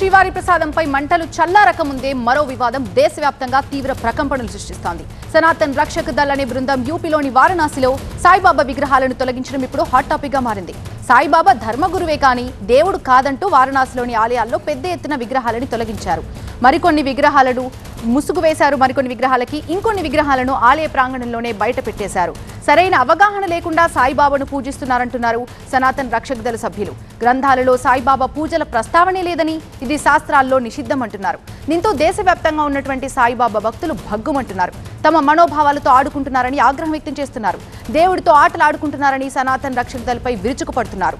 శ్రీవారి ప్రసాదంపై మంటలు చల్లారక ముందే మరో వివాదం దేశవ్యాప్తంగా తీవ్ర ప్రకంపనలు సృష్టిస్తోంది. సనాతన్ రక్షక దళ్ అనే బృందం యూపీలోని వారణాసిలో సాయిబాబా విగ్రహాలను తొలగించడం ఇప్పుడు హాట్ టాపిక్గా మారింది. సాయిబాబా ధర్మగురువే కానీ దేవుడు కాదంటూ వారణాసిలోని ఆలయాల్లో పెద్ద ఎత్తున విగ్రహాలను తొలగించారు. మరికొన్ని విగ్రహాలను ముసుగు వేశారు. మరికొన్ని విగ్రహాలకి ఇంకొన్ని విగ్రహాలను ఆలయ ప్రాంగణంలోనే బయట పెట్టేశారు. సరైన అవగాహన లేకుండా సాయిబాబాను పూజిస్తున్నారంటున్నారు సనాతన్ రక్షక్ దళ సభ్యులు. గ్రంథాలలో సాయిబాబా పూజల ప్రస్తావనే లేదని ఇది శాస్త్రాల్లో నిషిద్ధమంటున్నారు. దీంతో దేశవ్యాప్తంగా ఉన్నటువంటి సాయిబాబా భక్తులు భగ్గుమంటున్నారు. తమ మనోభావాలతో ఆడుకుంటున్నారని ఆగ్రహం వ్యక్తం చేస్తున్నారు. దేవుడితో ఆటలు ఆడుకుంటున్నారని సనాతన్ రక్షక్ దళపై విరుచుకుపడుతున్నారు.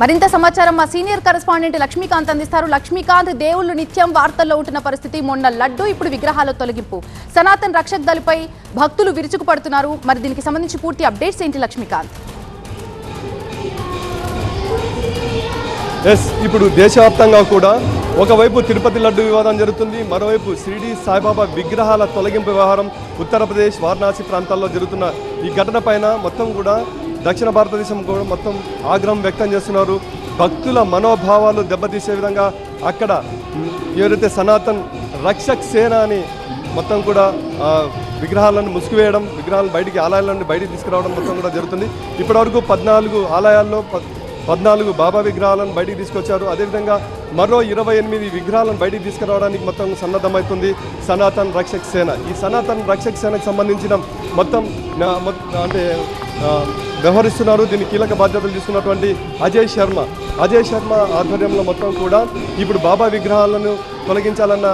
మరింత సమాచారం మా సీనియర్ కరెస్పాండెంట్ లక్ష్మీకాంత్ అందిస్తారు. లక్ష్మీకాంత్ దేవుళ్ళు నిత్యం వార్తల్లో ఉంటున్న పరిస్థితి. మొన్న లడ్డు ఇప్పుడు విగ్రహాల తొలగింపు. సనాతన్ రక్షక్ దళపై భక్తులు విరుచుకుపడుతున్నారు. మరి దీనికి సంబంధించి పూర్తి అప్డేట్స్ ఏంటి లక్ష్మీకాంత్? ఎస్ ఇప్పుడు దేశవ్యాప్తంగా కూడా ఒకవైపు తిరుపతి లడ్డు వివాదం జరుగుతుంది మరోవైపు షిరిడి సాయిబాబా విగ్రహాల తొలగింపు వ్యవహారం ఉత్తరప్రదేశ్ వారణాసి ప్రాంతాల్లో జరుగుతున్న ఈ ఘటన పైన మొత్తం కూడా దక్షిణ భారతదేశం కూడా మొత్తం ఆగ్రహం వ్యక్తం చేస్తున్నారు. భక్తుల మనోభావాలు దెబ్బతీసే విధంగా అక్కడ ఎవరైతే సనాతన్ రక్షక్ సేన అని మొత్తం కూడా విగ్రహాలను ముసుగువేయడం విగ్రహాలను బయటికి ఆలయాలను బయటికి తీసుకురావడం మొత్తం కూడా జరుగుతుంది. ఇప్పటివరకు పద్నాలుగు ఆలయాల్లో పద్నాలుగు బాబా విగ్రహాలను బయటికి తీసుకొచ్చారు. అదేవిధంగా మరో ఇరవై ఎనిమిది విగ్రహాలను బయటికి తీసుకురావడానికి మొత్తం సన్నద్ధమవుతుంది. సనాతన్ రక్షక్ సేన. ఈ సనాతన్ రక్షక్ సేనకు సంబంధించిన మొత్తం అంటే వ్యవహరిస్తున్నారు. దీని కీలక బాధ్యతలు తీసుకున్నటువంటి అజయ్ శర్మ. అజయ్ శర్మ ఆధ్వర్యంలో మొత్తం కూడా ఇప్పుడు బాబా విగ్రహాలను తొలగించాలన్న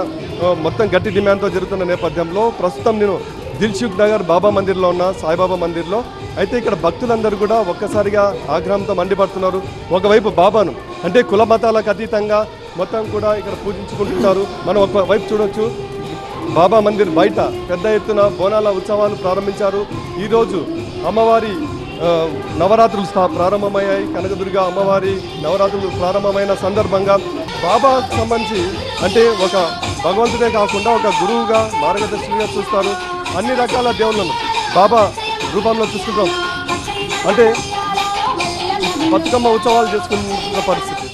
మొత్తం గట్టి డిమాండ్తో జరుగుతున్న నేపథ్యంలో ప్రస్తుతం నేను దిల్సుఖ్ నగర్ బాబా మందిర్లో ఉన్న సాయిబాబా మందిర్లో. అయితే ఇక్కడ భక్తులందరూ కూడా ఒక్కసారిగా ఆగ్రహంతో మండిపడుతున్నారు. ఒకవైపు బాబాను అంటే కుల మతాలకు అతీతంగా మొత్తం కూడా ఇక్కడ పూజించుకుంటున్నారు. మనం ఒక వైపు చూడొచ్చు బాబా మందిర్ బయట పెద్ద ఎత్తున బోనాల ఉత్సవాలు ప్రారంభించారు. ఈరోజు అమ్మవారి నవరాత్రులు స్థా- ప్రారంభమయ్యాయి. కనకదుర్గ అమ్మవారి నవరాత్రులు ప్రారంభమైన సందర్భంగా బాబాకు సంబంధించి అంటే ఒక భగవంతుడే కాకుండా ఒక గురువుగా మార్గదర్శిగా చూస్తారు. అన్ని రకాల దేవుళ్ళను. బాబా రూపంలో చూసుకుంటాం అంటే బతుకమ్మ ఉత్సవాలు చేసుకున్న పరిస్థితి.